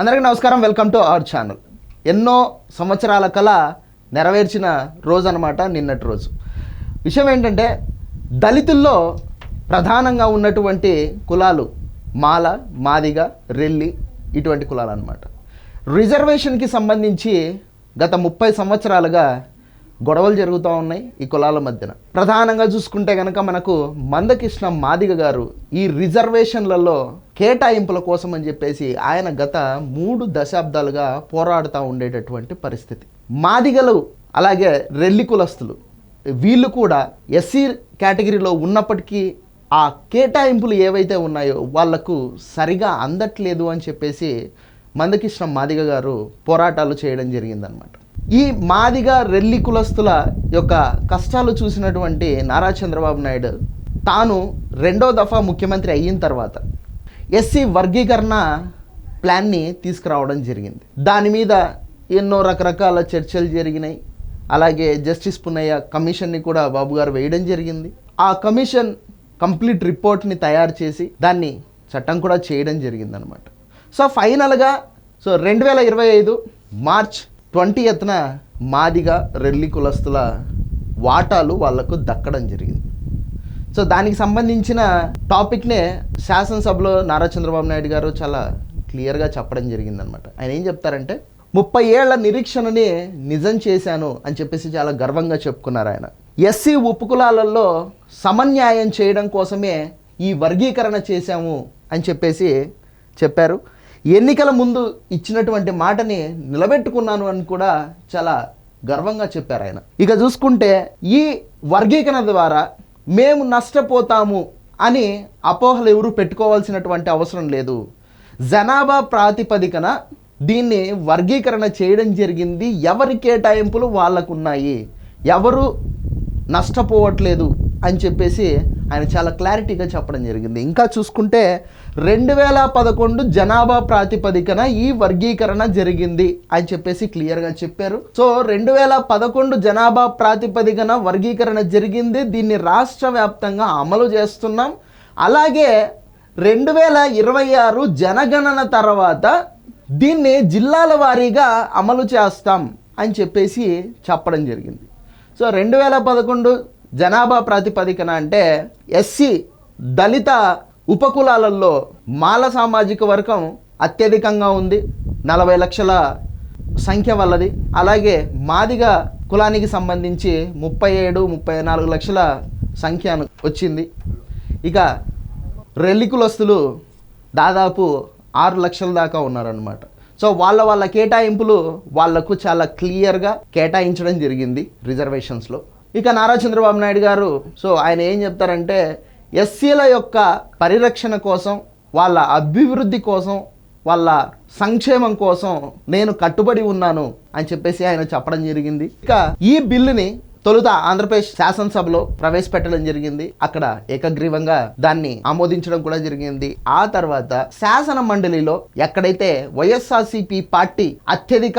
అందరికీ నమస్కారం. Welcome to our channel ఎన్నో సంవత్సరాల కళ నెరవేర్చిన రోజు అనమాట నిన్నటి రోజు. విషయం ఏంటంటే దళితుల్లో ప్రధానంగా ఉన్నటువంటి కులాలు మాల మాదిగ రెల్లి ఇటువంటి కులాలు అనమాట రిజర్వేషన్కి సంబంధించి గత ముప్పై సంవత్సరాలుగా గొడవలు జరుగుతూ ఉన్నాయి ఈ కులాల మధ్యన. ప్రధానంగా చూసుకుంటే కనుక మనకు మందకృష్ణ మాదిగ గారు ఈ రిజర్వేషన్లలో కేటాయింపుల కోసం అని చెప్పేసి ఆయన గత మూడు దశాబ్దాలుగా పోరాడుతూ ఉండేటటువంటి పరిస్థితి. మాదిగలు అలాగే రెల్లి కులస్తులు వీళ్ళు కూడా ఎస్సీ కేటగిరీలో ఉన్నప్పటికీ ఆ కేటాయింపులు ఏవైతే ఉన్నాయో వాళ్ళకు సరిగా అందట్లేదు అని చెప్పేసి మందకృష్ణ మాదిగ గారు పోరాటాలు చేయడం జరిగిందనమాట ఈ మాదిగ రెల్లి కులస్తుల యొక్క కష్టాలు చూసినటువంటి నారా చంద్రబాబు నాయుడు తాను రెండో దఫా ముఖ్యమంత్రి అయిన తర్వాత ఎస్సీ వర్గీకరణ ప్లాన్ని తీసుకురావడం జరిగింది. దాని మీద ఎన్నో రకరకాల చర్చలు జరిగినాయి. అలాగే జస్టిస్ పున్నయ్య కమిషన్ని కూడా బాబు గారు వేయడం జరిగింది. ఆ కమిషన్ కంప్లీట్ రిపోర్ట్ని తయారు చేసి దాన్ని చట్టం కూడా చేయడం జరిగిందనమాట సో ఫైనల్గా సో రెండు వేల ఇరవై ఐదు మార్చ్ ట్వంటీ ఎత్తున మాదిగా రెల్లి కులస్తుల వాటాలు వాళ్ళకు దక్కడం జరిగింది. సో దానికి సంబంధించిన టాపిక్నే శాసనసభలో నారా చంద్రబాబు నాయుడు గారు చాలా క్లియర్గా చెప్పడం జరిగిందనమాట. ఆయన ఏం చెప్తారంటే ముప్పై ఏళ్ళ నిరీక్షణని నిజం చేశాను అని చెప్పేసి చాలా గర్వంగా చెప్పుకున్నారు ఆయన. ఎస్సీ ఉపకులాలలో సమన్యాయం చేయడం కోసమే ఈ వర్గీకరణ చేశాము అని చెప్పేసి చెప్పారు. ఎన్నికల ముందు ఇచ్చినటువంటి మాటని నిలబెట్టుకున్నాను అని కూడా చాలా గర్వంగా చెప్పారు ఆయన. ఇక చూసుకుంటే ఈ వర్గీకరణ ద్వారా మేము నష్టపోతాము అని అపోహలు ఎవరు పెట్టుకోవాల్సినటువంటి అవసరం లేదు. జనాభా ప్రాతిపదికన దీన్ని వర్గీకరణ చేయడం జరిగింది. ఎవరి కేటాయింపులు వాళ్ళకున్నాయి. ఎవరు నష్టపోవట్లేదు. అని చెప్పేసి ఆయన చాలా క్లారిటీగా చెప్పడం జరిగింది. ఇంకా చూసుకుంటే రెండు వేల పదకొండు జనాభా ప్రాతిపదికన ఈ వర్గీకరణ జరిగింది అని చెప్పేసి క్లియర్గా చెప్పారు. సో రెండు వేల పదకొండు జనాభా ప్రాతిపదికన వర్గీకరణ జరిగింది. దీన్ని రాష్ట్ర వ్యాప్తంగా అమలు చేస్తున్నాం. అలాగే రెండు వేల ఇరవై ఆరు జనగణన తర్వాత దీన్ని జిల్లాల వారీగా అమలు చేస్తాం అని చెప్పేసి చెప్పడం జరిగింది. సో రెండు వేల పదకొండు జనాభా ప్రాతిపదికన అంటే ఎస్సీ దళిత ఉపకులాలలో మాల సామాజిక వర్గం అత్యధికంగా ఉంది. నలభై లక్షల సంఖ్య వల్లది. అలాగే మాదిగ కులానికి సంబంధించి ముప్పై ఏడు ముప్పై నాలుగు లక్షల సంఖ్య వచ్చింది. ఇక రెల్లి కులస్తులు దాదాపు ఆరు లక్షల దాకా ఉన్నారనమాట సో వాళ్ళ వాళ్ళ కేటాయింపులు వాళ్ళకు చాలా క్లియర్గా కేటాయించడం జరిగింది రిజర్వేషన్స్లో. ఇక నారా చంద్రబాబు నాయుడు గారు సో ఆయన ఏం చెప్తారంటే ఎస్సీల యొక్క పరిరక్షణ కోసం వాళ్ళ అభివృద్ధి కోసం వాళ్ళ సంక్షేమం కోసం నేను కట్టుబడి ఉన్నాను అని చెప్పేసి ఆయన చెప్పడం జరిగింది. ఇక ఈ బిల్లుని తొలుత ఆంధ్రప్రదేశ్ శాసనసభలో ప్రవేశపెట్టడం జరిగింది. అక్కడ ఏకగ్రీవంగా దాన్ని ఆమోదించడం కూడా జరిగింది. ఆ తర్వాత శాసన మండలిలో ఎక్కడైతే వైఎస్ఆర్సిపి పార్టీ అత్యధిక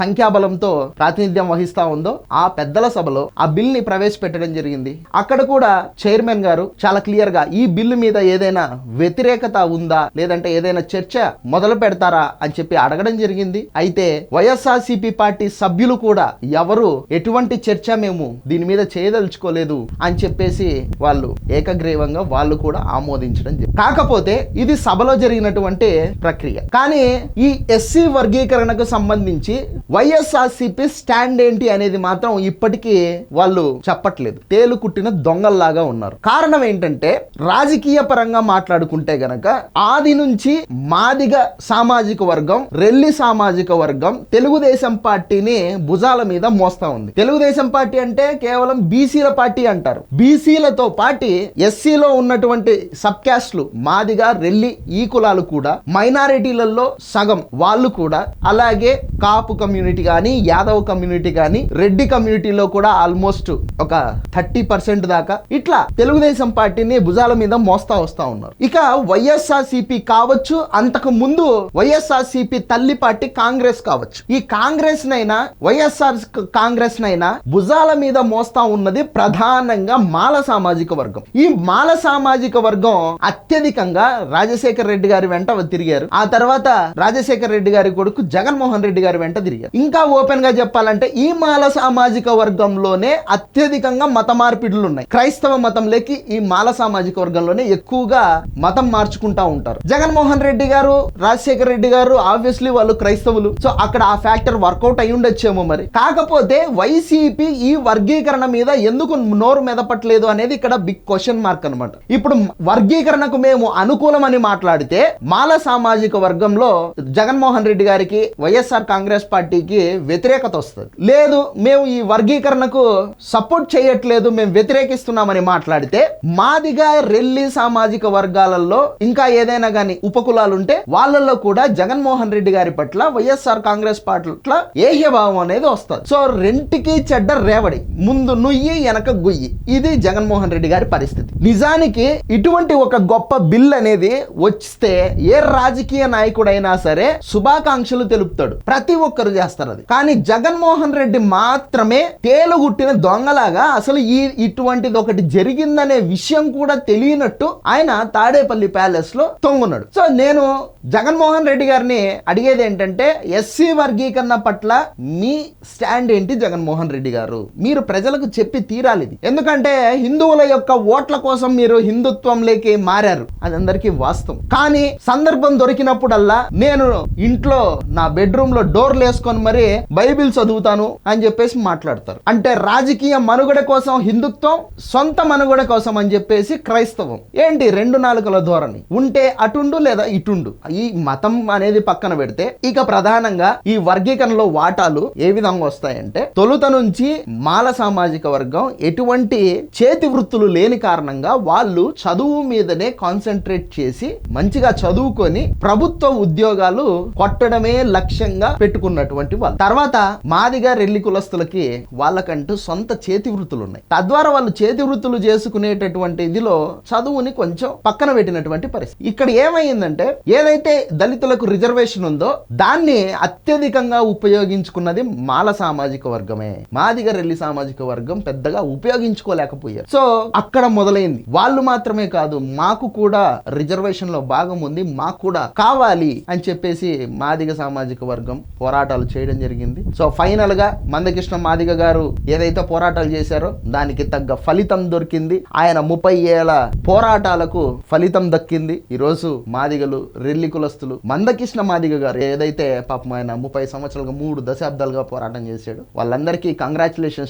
సంఖ్యాబలంతో ప్రాతినిధ్యం వహిస్తా ఉందో ఆ పెద్దల సభలో ఆ బిల్ని ప్రవేశపెట్టడం జరిగింది. అక్కడ కూడా చైర్మన్ గారు చాలా క్లియర్గా ఈ బిల్లు మీద ఏదైనా వ్యతిరేకత ఉందా లేదంటే ఏదైనా చర్చ మొదలు పెడతారా అని చెప్పి అడగడం జరిగింది. అయితే వైఎస్ఆర్సిపి పార్టీ సభ్యులు కూడా ఎవరు ఎటువంటి చర్చ మేము దీని మీద చేయదలుచుకోలేదు అని చెప్పేసి వాళ్ళు ఏకగ్రీవంగా వాళ్ళు కూడా ఆమోదించడం కాకపోతే ఇది సభలో జరిగినటువంటి ప్రక్రియ. కానీ ఈ ఎస్సీ వర్గీకరణకు సంబంధించి వైఎస్ఆర్సిపి స్టాండ్ ఏంటి అనేది మాత్రం ఇప్పటికీ వాళ్ళు చెప్పట్లేదు. తేలు కుట్టిన దొంగల్లాగా ఉన్నారు. కారణం ఏంటంటే రాజకీయ పరంగా మాట్లాడుకుంటే గనక ఆది నుంచి మాదిగ సామాజిక వర్గం రెల్లి సామాజిక వర్గం తెలుగుదేశం పార్టీని భుజాల మీద మోస్తా ఉంది. తెలుగుదేశం పార్టీ అంటే కేవలం బీసీల పార్టీ అంటారు. బీసీలతో పాటి ఎస్సీలో ఉన్నటువంటి సబ్ క్యాస్ట్లు మాదిగా రెల్లి ఈ కులాలు కూడా మైనారిటీలలో సగం వాళ్ళు కూడా అలాగే కాపు కమ్యూనిటీ కానీ యాదవ్ కమ్యూనిటీ కానీ రెడ్డి కమ్యూనిటీలో కూడా ఆల్మోస్ట్ ఒక థర్టీ పర్సెంట్ దాకా ఇట్లా తెలుగుదేశం పార్టీని భుజాల మీద మోస్తా వస్తా ఉన్నారు. ఇక వైఎస్ఆర్ కావచ్చు అంతకు ముందు వైఎస్ఆర్ తల్లి పార్టీ కాంగ్రెస్ కావచ్చు. ఈ కాంగ్రెస్ నైనా వైఎస్ఆర్ కాంగ్రెస్ నైనా భుజాల మీద మోస్తా ఉన్నది ప్రధానంగా మాల సామాజిక వర్గం. ఈ మాల సామాజిక వర్గం అత్యధికంగా రాజశేఖర రెడ్డి గారి వెంట తిరిగారు. ఆ తర్వాత రాజశేఖర రెడ్డి గారి కొడుకు జగన్మోహన్ రెడ్డి గారి వెంట తిరిగారు. ఇంకా ఓపెన్గా చెప్పాలంటే ఈ మాల సామాజిక వర్గంలోనే అత్యధికంగా మత మార్పిడులు ఉన్నాయి. క్రైస్తవ మతంలోకి ఈ మాల సామాజిక వర్గంలోనే ఎక్కువగా మతం మార్చుకుంటా ఉంటారు. జగన్మోహన్ రెడ్డి గారు రాజశేఖర రెడ్డి గారు ఆబ్వియస్లీ వాళ్ళు క్రైస్తవులు. సో అక్కడ ఆ ఫ్యాక్టర్ వర్కౌట్ అయి ఉండొచ్చేమో మరి. కాకపోతే వైసీపీ ఈ వర్గీకరణ మీద ఎందుకు నోరు మెదపట్లేదు అనేది ఇక్కడ బిగ్ క్వశ్చన్ మార్క్ అనమాట ఇప్పుడు వర్గీకరణకు మేము అనుకూలమని మాట్లాడితే మాల సామాజిక వర్గంలో జగన్మోహన్ రెడ్డి గారికి వైఎస్ఆర్ కాంగ్రెస్ పార్టీకి వ్యతిరేకత వస్తుంది. లేదు మేము ఈ వర్గీకరణకు సపోర్ట్ చేయట్లేదు మేము వ్యతిరేకిస్తున్నామని మాట్లాడితే మాదిగా రెల్లి సామాజిక వర్గాలలో ఇంకా ఏదైనా కానీ ఉపకులాలు ఉంటే వాళ్ళల్లో కూడా జగన్మోహన్ రెడ్డి గారి పట్ల వైఎస్ఆర్ కాంగ్రెస్ పార్టీ పట్ల ఏహ్యభావం అనేది వస్తుంది. సో రెంటికి చెడ్డ రేవడి. ముందు నుయ్యి వెనక గుయ్యి. ఇది జగన్మోహన్ రెడ్డి గారి పరిస్థితి. నిజానికి ఇటువంటి ఒక గొప్ప బిల్ అనేది వస్తే ఏ రాజకీయ నాయకుడైనా సరే శుభాకాంక్షలు తెలుపుతాడు. ప్రతి ఒక్కరు చేస్తారు అది. కానీ జగన్మోహన్ రెడ్డి మాత్రమే తేలుగుట్టిన దొంగలాగా అసలు ఈ ఇటువంటిది ఒకటి జరిగిందనే విషయం కూడా తెలియనట్టు ఆయన తాడేపల్లి ప్యాలెస్లో తొంగున్నాడు. సో నేను జగన్మోహన్ రెడ్డి గారిని అడిగేది ఏంటంటే ఎస్సీ వర్గీకరణ పట్ల మీ స్టాండ్ ఏంటి జగన్మోహన్ రెడ్డి గారు? మీ మీరు ప్రజలకు చెప్పి తీరాలి ఇది. ఎందుకంటే హిందువుల యొక్క ఓట్ల కోసం మీరు హిందుత్వంలోకి మారారు. అది అందరికీ వాస్తవం. కానీ సందర్భం దొరికినప్పుడల్లా నేను ఇంట్లో నా బెడ్రూమ్లో డోర్లు వేసుకొని మరి బైబిల్ చదువుతాను అని చెప్పేసి మాట్లాడతారు. అంటే రాజకీయ మనుగడ కోసం హిందుత్వం సొంత మనుగడ కోసం అని చెప్పేసి క్రైస్తవం. ఏంటి రెండు నాలుకల ధోరణి? ఉంటే అటుండు లేదా ఇటుండు? ఈ మతం అనేది పక్కన పెడితే ఇక ప్రధానంగా ఈ వర్గీకరణలో వాటాలు ఏ విధంగా వస్తాయంటే తొలుత నుంచి మాల సామాజిక వర్గం ఎటువంటి చేతి వృత్తులు లేని కారణంగా వాళ్ళు చదువు మీదనే కాన్సన్ట్రేట్ చేసి మంచిగా చదువుకొని ప్రభుత్వ ఉద్యోగాలు కొట్టడమే లక్ష్యంగా పెట్టుకున్నటువంటి వాళ్ళు. తర్వాత మాదిగా రెల్లి కులస్తులకి వాళ్ళకంటూ సొంత చేతి వృత్తులు ఉన్నాయి. తద్వారా వాళ్ళు చేతి వృత్తులు చేసుకునేటటువంటి ఇదిలో చదువుని కొంచెం పక్కన పెట్టినటువంటి పరిస్థితి. ఇక్కడ ఏమైందంటే ఏదైతే దళితులకు రిజర్వేషన్ ఉందో దాన్ని అత్యధికంగా ఉపయోగించుకున్నది మాల సామాజిక వర్గమే. మాదిగ రెల్లి సామాజిక సామాజిక వర్గం పెద్దగా ఉపయోగించుకోలేకపోయారు. సో అక్కడ మొదలైంది. వాళ్ళు మాత్రమే కాదు మాకు కూడా రిజర్వేషన్లో భాగం ఉంది మాకు కూడా కావాలి అని చెప్పేసి మాదిగ సామాజిక వర్గం పోరాటాలు చేయడం జరిగింది. సో ఫైనల్గా మందకృష్ణ మాదిగ గారు ఏదైతే పోరాటాలు చేశారో దానికి తగ్గ ఫలితం దొరికింది. ఆయన ముప్పై ఏళ్ళ పోరాటాలకు ఫలితం దక్కింది. ఈరోజు మాదిగలు రెల్లి కులస్తులు మందకృష్ణ మాదిగ గారు ఏదైతే పాపం ఆయన ముప్పై సంవత్సరాలుగా మూడు దశాబ్దాలుగా పోరాటం చేశాడు వాళ్ళందరికీ కంగ్రాచులేషన్స్